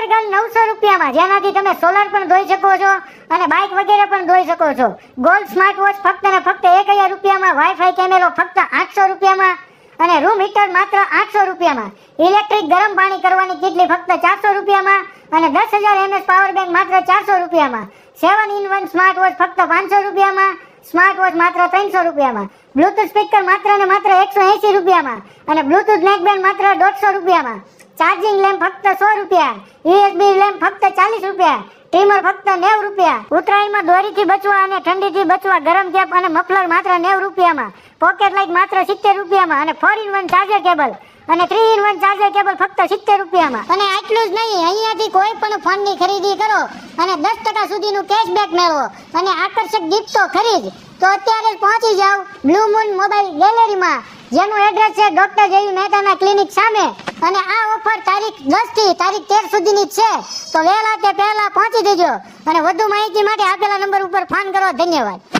Water gun નવસો રૂપિયામાં, જેનાથી તમે સોલર પણ ધોઈ શકો છો અને બાઇક વગેરે પણ ધોઈ શકો છો. ગોલ્ડ સ્માર્ટ વોચ ફક્ત ને ફક્ત એક હજાર રૂપિયામાં વાઈફાઈ કેમેરો ફક્ત આઠસો રૂપિયામાં અને રૂમ હીટર માત્ર આઠસો રૂપિયામાં. ઇલેક્ટ્રિક ગરમ પાણી કરવાની કેટલી ફક્ત ચારસો રૂપિયામાં અને દસ હજાર એમએસ પાવર બેંક માત્ર ચારસો રૂપિયામાં. Seven in one smart watch ફક્ત પાંચસો રૂપિયામાં સ્માર્ટ વોચ માત્ર ત્રણસો રૂપિયામાં. બ્લૂટૂથ સ્પીકર માત્ર ને માત્ર એકસો એંસી રૂપિયામાં અને બ્લુટૂથ નેકબેન્ડ માત્ર દોઢસો રૂપિયામાં. ચાર્જિંગ લેમ્પ ફક્ત સો રૂપિયા. યુએસબી લેમ્પ ફક્ત ચાલીસ રૂપિયા. ટ્રીમર ફક્ત નેવ રૂપિયા. ઉત્તરાયણમાં દોરીથી બચવા અને ઠંડીથી બચવા ગરમ કેપ અને મફલર માત્ર નેવ રૂપિયામાં. પોકેટ લાઇટ માત્ર સિત્તેર રૂપિયામાં અને four in one charger cable અને three in one charger cable ફક્ત સિત્તેર રૂપિયામાં. અને આટલું જ નહીં, અહીંયાથી કોઈ પણ ફોનની ખરીદી કરો અને દસ ટકા સુધીનું કેશબેક મેળવો. અને આકર્ષક ગિફ્ટ તો ખરીદ તો અત્યારે જ પહોંચી જાઓ બ્લુ મૂન મોબાઈલ ગેલેરીમાં. જેનું એડ્રેસ છે ડોક્ટર જેવી મહેતાના ક્લિનિક સામે. અને આ ઓફર તારીખ દસથી તારીખ તેર સુધીની છે. તો વહેલા તે પહેલા પહોંચી જજો અને વધુ માહિતી માટે આપેલા નંબર ઉપર ફોન કરો. ધન્યવાદ.